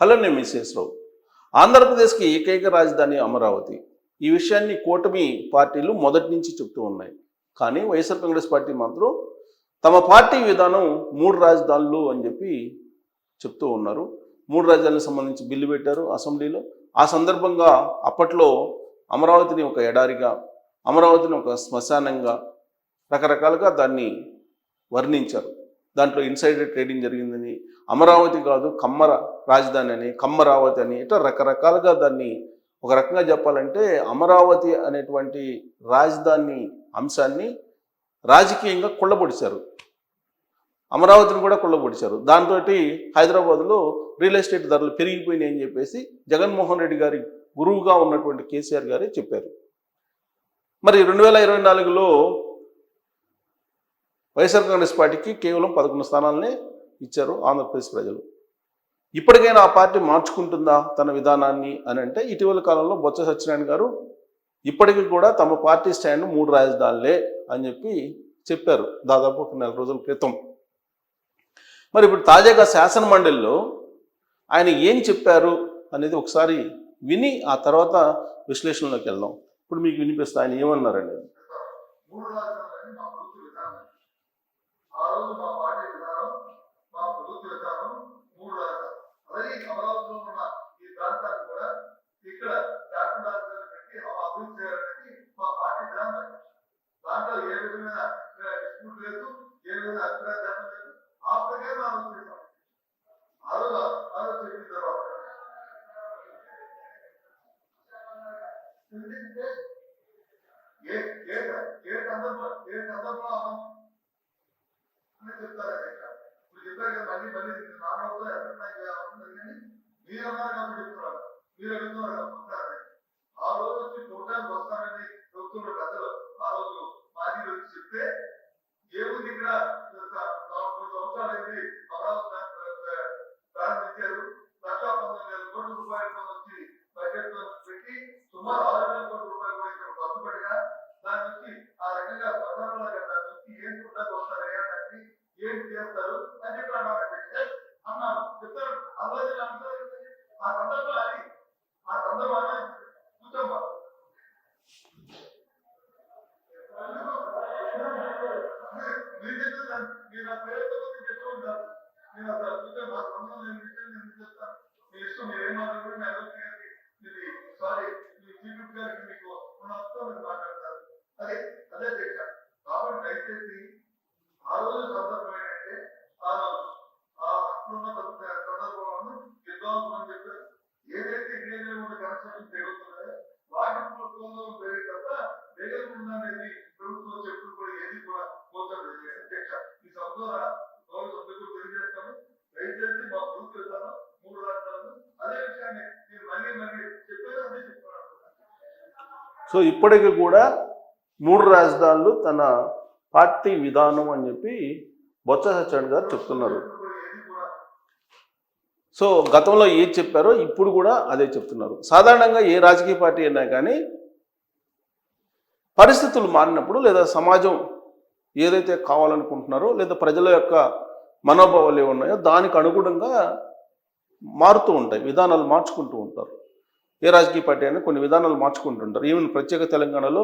Hello నేను మిస్సెస్రావు ఆంధ్రప్రదేశ్కి ఏకైక రాజధాని అమరావతి. ఈ విషయాన్ని కూటమి పార్టీలు మొదటి నుంచి చెప్తూ ఉన్నాయి. కానీ వైఎస్ఆర్ కాంగ్రెస్ పార్టీ మాత్రం తమ పార్టీ విధానం మూడు రాజధానులు అని చెప్పి చెప్తూ ఉన్నారు. మూడు రాజధానులకు సంబంధించి బిల్లు పెట్టారు అసెంబ్లీలో. ఆ సందర్భంగా అప్పట్లో అమరావతిని ఒక ఎడారిగా అమరావతిని ఒక శ్మశానంగా రకరకాలుగా దాన్ని వర్ణించారు. దాంట్లో ఇన్సైడర్ ట్రేడింగ్ జరిగిందని. అమరావతి కాదు కమ్మర రాజధాని అని కమ్మరావతి అని ఇట్లా రకరకాలుగా దాన్ని ఒక రకంగా చెప్పాలంటే అమరావతి అనేటువంటి రాజధాని అంశాన్ని రాజకీయంగా కుళ్ళబొడిచారు అమరావతిని కూడా కుళ్ళబొడిచారు దాంతో హైదరాబాద్లో రియల్ ఎస్టేట్ ధరలు పెరిగిపోయినాయి అని చెప్పేసి జగన్మోహన్ రెడ్డి గారి గురువుగా ఉన్నటువంటి కేసీఆర్ గారే చెప్పారు. మరి రెండు వేల ఇరవై నాలుగులో వైఎస్ఆర్ కాంగ్రెస్ పార్టీకి కేవలం పదకొండు స్థానాలనే ఇచ్చారు ఆంధ్రప్రదేశ్ ప్రజలు. ఇప్పటికైనా ఆ పార్టీ మార్చుకుంటుందా తన విధానాన్ని అని అంటే ఇటీవల కాలంలో బొత్స సత్యనారాయణ గారు ఇప్పటికీ కూడా తమ పార్టీ స్టాండ్ మూడు రాజధానులే అని చెప్పి చెప్పారు. దాదాపు ఒక నెల రోజుల క్రితం. మరి ఇప్పుడు తాజాగా శాసన మండలిలో ఆయన ఏం చెప్పారు అనేది ఒకసారి విని ఆ తర్వాత విశ్లేషణలోకి వెళ్దాం. ఇప్పుడు మీకు వినిపిస్తా ఆయన ఏమన్నారండి? మూడు రాజధానులని మా ప్రభుత్వ విధానం ఆ రోజు మా పార్టీ విధానం మా ప్రభుత్వ విధానం మూడు రాజధానులు అలాగే అమరావతిలో ఉన్న ఈ ప్రాంతాన్ని కూడా ఇక్కడ క్యాపిటల్ రాజధాని పెట్టి అభివృద్ధి చేయాలనేది మా పార్టీ విధానం దాంట్లో ఏ విధమైన డిస్ప్యూట్ లేదు ఏ విధమైన అభిప్రాయం లేదు ఆ ప్రకారం ఆ రోజు చేశాం ఆ రోజు ఆ రోజు చెప్పిన తర్వాత ఎందుకంటే ఏ ఏ ఏ సందర్భం ఏ సందర్భంలో అని చెప్తారు ఇక్కడ చెప్పారు కదా మళ్ళీ మళ్ళీ నాన్నతో అభిప్రాయం చేయాలని కానీ మీరు అన్నారు కాబట్టి చెప్తున్నారు మీరు అడుగుతున్నారు కదా వస్తారని ఆ రోజు వచ్చి చూడడానికి వస్తారని చెప్తున్న పెద్దలు ఆ రోజు మాజీలు వచ్చి చెప్తే ఏముంది ఇక్కడ మూడు సంవత్సరాలు అయింది అమరావతి ప్రా- ప్రారంభించారు లక్షా పంతొమ్మిది వేల కోట్ల రూపాయలతో వచ్చి బడ్జెట్లో పెట్టి సుమారు ఆరు వేల కోట్ల రూపాయలు కూడా ఇక్కడ ఖర్చు పెట్టగా దాని నుంచి ఆ రకంగా ప్రధానంగా దాని నుంచి ఏం చూడడానికి వస్తారయ్యా దాన్ని ఏం చేస్తారు అని చెప్పి అన్నారు "Yes" అన్నాను చెప్తారు అందరూ అందరూ ఆ సందర్భం అది ఆ సందర్భాన్ని చూసామా మీరు చెప్తూ ఉంటారు. నేను అసలు చూస్తే సంబంధం నేను చెప్తాను. మీ ఇష్టం మీరు ఏం మాట్లాడుకుంటే నేను అభివృద్ధి గారికి ఇది సారీ మీ చీఫ్ గారికి మీకు మన వస్తాం మీరు మాట్లాడతారు అదే అదే దీక్ష కాబట్టి దయచేసి ఆ రోజు సందర్భం ఏంటంటే ఆ ఆ అప్పుడున్న సంద- సందర్భంలో విద్వాంసం అని చెప్పారు ఏదైతే ఇండియన్ ఉన్న కన్స్ట్రక్షన్ జరుగుతున్నాయో వాటి ప్రభుత్వంలో పెరిగి తప్ప వేగం అనేది ప్రభుత్వం చెప్పుడు కూడా ఏది కూడా పోతుంది అధ్యక్ష ఈ సభ ద్వారా గౌరవ సభ్యులకు తెలియజేస్తాను దయచేసి మా ప్రభుత్వ విధానం మూడు రాష్ట్రాలు అదే విషయాన్ని మీరు మళ్ళీ మళ్ళీ చెప్పేది అదే చెప్తున్నాను సో ఇప్పటికి కూడా మూడు రాజధానులు తన పార్టీ విధానం అని చెప్పి బొత్స సత్యనారాయణ గారు చెప్తున్నారు. సో గతంలో ఏది చెప్పారో ఇప్పుడు కూడా అదే చెప్తున్నారు. సాధారణంగా ఏ రాజకీయ పార్టీ అయినా కానీ పరిస్థితులు మారినప్పుడు లేదా సమాజం ఏదైతే కావాలనుకుంటున్నారో లేదా ప్రజల యొక్క మనోభావాలు ఏమున్నాయో దానికి అనుగుణంగా మారుతూ ఉంటాయి విధానాలు మార్చుకుంటూ ఉంటారు. ఏ రాజకీయ పార్టీ అయినా కొన్ని విధానాలు మార్చుకుంటుంటారు. ఈవెన్ ప్రత్యేక తెలంగాణలో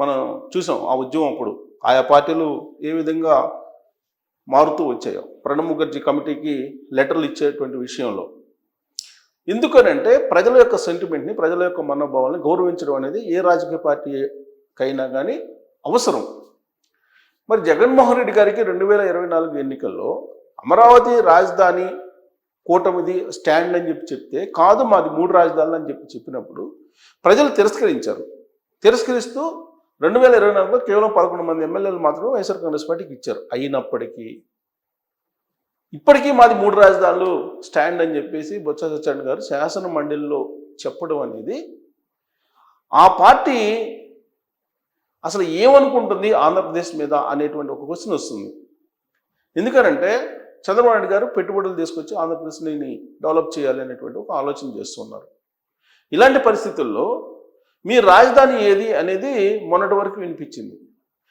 మనం చూసాం ఆ ఉద్యమం అప్పుడు. ఆయా పార్టీలు ఏ విధంగా మారుతూ వచ్చాయో. ప్రణబ్ ముఖర్జీ కమిటీకి లెటర్లు ఇచ్చేటువంటి విషయంలో. ఎందుకనంటే ప్రజల యొక్క సెంటిమెంట్ని ప్రజల యొక్క మనోభావాల్ని గౌరవించడం అనేది ఏ రాజకీయ పార్టీకైనా కానీ అవసరం. మరి జగన్మోహన్ రెడ్డి గారికి రెండు వేల ఇరవై నాలుగు ఎన్నికల్లో అమరావతి రాజధాని కూటమిది స్టాండ్ అని చెప్పి చెప్తే కాదు మాది మూడు రాజధానులు అని చెప్పి చెప్పినప్పుడు ప్రజలు తిరస్కరించారు. తిరస్కరిస్తూ రెండు వేల ఇరవై నాలుగులో కేవలం పదకొండు మంది ఎమ్మెల్యేలు మాత్రం వైఎస్ఆర్ కాంగ్రెస్ పార్టీకి ఇచ్చారు. అయినప్పటికీ ఇప్పటికీ మాది మూడు రాజధానులు స్టాండ్ అని చెప్పేసి బొత్స సత్యనారాయణ గారు శాసన మండలిలో చెప్పడం అనేది ఆ పార్టీ అసలు ఏమనుకుంటుంది ఆంధ్రప్రదేశ్ మీద అనేటువంటి ఒక క్వశ్చన్ వస్తుంది. ఎందుకనంటే చంద్రబాబు నాయుడు గారు పెట్టుబడులు తీసుకొచ్చి ఆంధ్రప్రదేశ్ని డెవలప్ చేయాలి అనేటువంటి ఒక ఆలోచన చేస్తున్నారు. ఇలాంటి పరిస్థితుల్లో మీ రాజధాని ఏది అనేది మొన్నటి వరకు వినిపించింది.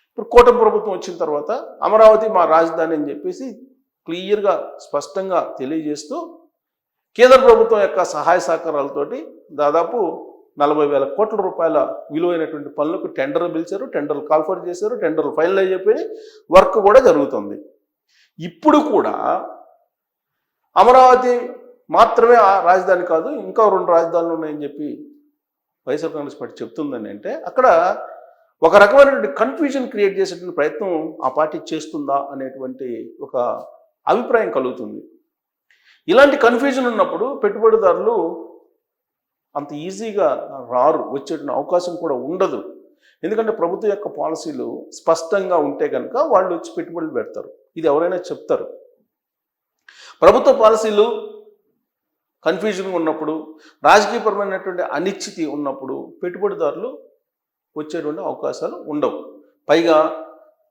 ఇప్పుడు కూటమి ప్రభుత్వం వచ్చిన తర్వాత అమరావతి మా రాజధాని అని చెప్పేసి క్లియర్గా స్పష్టంగా తెలియజేస్తూ కేంద్ర ప్రభుత్వం యొక్క సహాయ సహకారాలతోటి దాదాపు నలభై వేల కోట్ల రూపాయల విలువైనటువంటి పనులకు టెండర్ పిలిచారు టెండర్లు కాల్ఫర్ చేశారు టెండర్లు ఫైనల్ అయిపోయి వర్క్ కూడా జరుగుతుంది. ఇప్పుడు కూడా అమరావతి మాత్రమే ఆ రాజధాని కాదు ఇంకా రెండు రాజధానులు ఉన్నాయని చెప్పి వైఎస్ఆర్ కాంగ్రెస్ పార్టీ చెప్తుందని అంటే అక్కడ ఒక రకమైనటువంటి కన్ఫ్యూజన్ క్రియేట్ చేసేటువంటి ప్రయత్నం ఆ పార్టీ చేస్తుందా అనేటువంటి ఒక అభిప్రాయం కలుగుతుంది. ఇలాంటి కన్ఫ్యూజన్ ఉన్నప్పుడు పెట్టుబడిదారులు అంత ఈజీగా రారు వచ్చేటువంటి అవకాశం కూడా ఉండదు. ఎందుకంటే ప్రభుత్వం యొక్క పాలసీలు స్పష్టంగా ఉంటే కనుక వాళ్ళు వచ్చి పెట్టుబడులు పెడతారు. ఇది ఎవరైనా చెప్తారు. ప్రభుత్వ పాలసీలు కన్ఫ్యూజన్ ఉన్నప్పుడు రాజకీయపరమైనటువంటి అనిశ్చితి ఉన్నప్పుడు పెట్టుబడిదారులు వచ్చేటువంటి అవకాశాలు ఉండవు. పైగా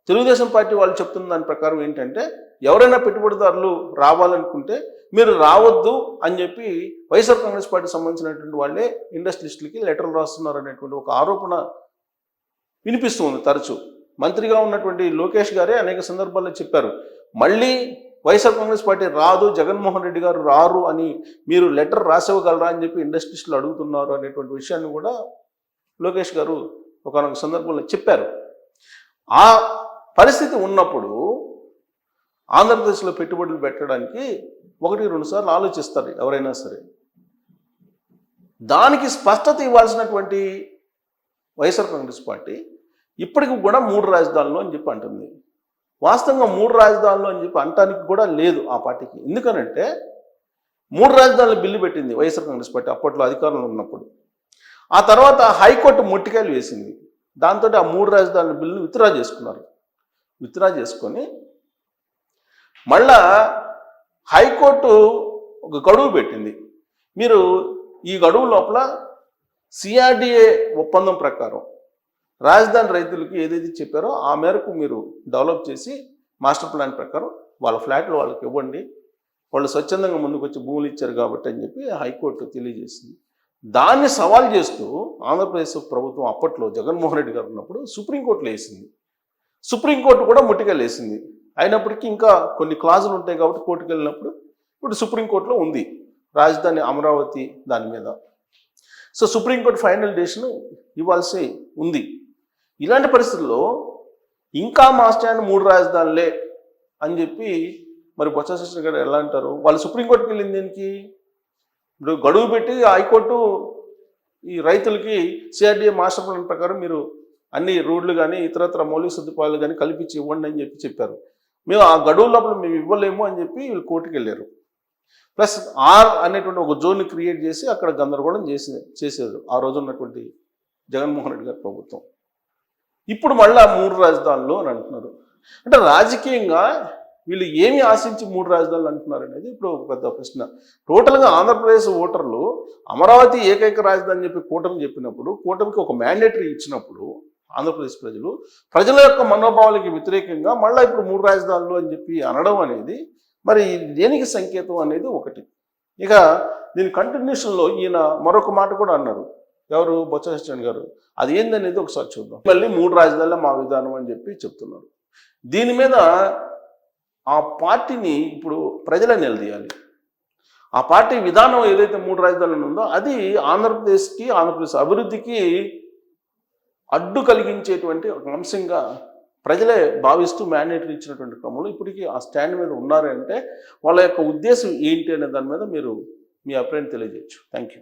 తెలుగుదేశం పార్టీ వాళ్ళు చెప్తున్న దాని ప్రకారం ఏంటంటే ఎవరైనా పెట్టుబడిదారులు రావాలనుకుంటే మీరు రావద్దు అని చెప్పి వైఎస్ఆర్ కాంగ్రెస్ పార్టీ సంబంధించినటువంటి వాళ్ళే ఇండస్ట్రియలిస్టులకి లెటర్లు రాస్తున్నారు అనేటువంటి ఒక ఆరోపణ వినిపిస్తుంది తరచు. మంత్రిగా ఉన్నటువంటి లోకేష్ గారే అనేక సందర్భాల్లో చెప్పారు మళ్ళీ వైఎస్ఆర్ కాంగ్రెస్ పార్టీ రాదు జగన్మోహన్ రెడ్డి గారు రారు అని మీరు లెటర్ రాసివ్వగలరా అని చెప్పి ఇండస్ట్రీస్లో అడుగుతున్నారు అనేటువంటి విషయాన్ని కూడా లోకేష్ గారు ఒకనొక సందర్భంలో చెప్పారు. ఆ పరిస్థితి ఉన్నప్పుడు ఆంధ్రప్రదేశ్లో పెట్టుబడులు పెట్టడానికి ఒకటి రెండు సార్లు ఆలోచిస్తారు ఎవరైనా సరే. దానికి స్పష్టత ఇవ్వాల్సినటువంటి వైఎస్ఆర్ కాంగ్రెస్ పార్టీ ఇప్పటికి కూడా మూడు రాజధానులు అని చెప్పి అంటుంది. వాస్తవంగా మూడు రాజధానులు అని చెప్పి అంటానికి కూడా లేదు ఆ పార్టీకి. ఎందుకనంటే మూడు రాజధానుల బిల్లు పెట్టింది వైఎస్ఆర్ కాంగ్రెస్ పార్టీ అప్పట్లో అధికారంలో ఉన్నప్పుడు. ఆ తర్వాత హైకోర్టు మొట్టికాయలు వేసింది. దాంతో ఆ మూడు రాజధానుల బిల్లును విత్డ్రా చేసుకున్నారు. విత్డ్రా చేసుకొని మళ్ళా హైకోర్టు ఒక గడువు పెట్టింది. మీరు ఈ గడువు లోపల సిఆర్డిఏ ఒప్పందం ప్రకారం రాజధాని రైతులకి ఏదైతే చెప్పారో ఆ మేరకు మీరు డెవలప్ చేసి మాస్టర్ ప్లాన్ ప్రకారం వాళ్ళ ఫ్లాట్లు వాళ్ళకి ఇవ్వండి. వాళ్ళు స్వచ్ఛందంగా ముందుకు వచ్చి భూములు ఇచ్చారు కాబట్టి అని చెప్పి హైకోర్టు తెలియజేసింది. దాన్ని సవాల్ చేస్తూ ఆంధ్రప్రదేశ్ ప్రభుత్వం అప్పట్లో జగన్మోహన్ రెడ్డి గారు ఉన్నప్పుడు సుప్రీంకోర్టు వేసింది. సుప్రీంకోర్టు కూడా ముట్టిగా లేసింది. అయినప్పటికీ ఇంకా కొన్ని క్లాజులు ఉంటాయి కాబట్టి కోర్టుకు వెళ్ళినప్పుడు ఇప్పుడు సుప్రీంకోర్టులో ఉంది. రాజధాని అమరావతి దాని మీద. సో సుప్రీంకోర్టు ఫైనల్ డెసిషన్ ఇవ్వాల్సి ఉంది. ఇలాంటి పరిస్థితుల్లో ఇంకా మా స్టాండ్ మూడు రాజధానులే అని చెప్పి మరి బొత్స సత్యనారాయణ గారు ఎలా అంటారు? వాళ్ళు సుప్రీంకోర్టుకి వెళ్ళింది దేనికి? ఇప్పుడు గడువు పెట్టి హైకోర్టు ఈ రైతులకి సిఆర్డీఏ మాస్టర్ ప్లాన్ ప్రకారం మీరు అన్ని రోడ్లు కానీ ఇతరత్ర మౌలిక సదుపాయాలు కానీ కల్పించి ఇవ్వండి అని చెప్పి చెప్పారు. మేము ఆ గడువు లోపల మేము ఇవ్వలేము అని చెప్పి వీళ్ళు కోర్టుకు వెళ్ళారు. ప్లస్ ఆర్ అనేటువంటి ఒక జోన్ క్రియేట్ చేసి అక్కడ గందరగోళం చేసి చేసేది ఆ రోజు ఉన్నటువంటి జగన్మోహన్ రెడ్డి గారి ప్రభుత్వం. ఇప్పుడు మళ్ళా మూడు రాజధానులు అని అంటున్నారు. అంటే రాజకీయంగా వీళ్ళు ఏమి ఆశించి మూడు రాజధానులు అంటున్నారు అనేది ఇప్పుడు ఒక పెద్ద ప్రశ్న. టోటల్గా ఆంధ్రప్రదేశ్ ఓటర్లు అమరావతి ఏకైక రాజధాని చెప్పి కూటమి చెప్పినప్పుడు కూటమికి ఒక మ్యాండేటరీ ఇచ్చినప్పుడు ఆంధ్రప్రదేశ్ ప్రజలు ప్రజల యొక్క మనోభావాలకి వ్యతిరేకంగా మళ్ళీ ఇప్పుడు మూడు రాజధానులు అని చెప్పి అనడం అనేది మరి దేనికి సంకేతం అనేది ఒకటి. ఇక దీని కంటిన్యూషన్లో ఈయన మరొక మాట కూడా అన్నారు. ఎవరు? బొత్స సత్యనారాయణ గారు. అది ఏందనేది ఒకసారి చూద్దాం. మళ్ళీ మూడు రాజధానుల మా విధానం అని చెప్పి చెప్తున్నారు. దీని మీద ఆ పార్టీని ఇప్పుడు ప్రజలే నిలదీయాలి. ఆ పార్టీ విధానం ఏదైతే మూడు రాజధానులు ఉందో అది ఆంధ్రప్రదేశ్కి ఆంధ్రప్రదేశ్ అభివృద్ధికి అడ్డు కలిగించేటువంటి ఒక అంశంగా ప్రజలే భావిస్తూ మ్యాండేటరీ ఇచ్చినటువంటి క్రమంలో ఇప్పటికీ ఆ స్టాండ్ మీద ఉన్నారంటే వాళ్ళ యొక్క ఉద్దేశం ఏంటి అనే దాని మీద మీరు మీ అభిప్రాయం తెలియజేయచ్చు. Thank you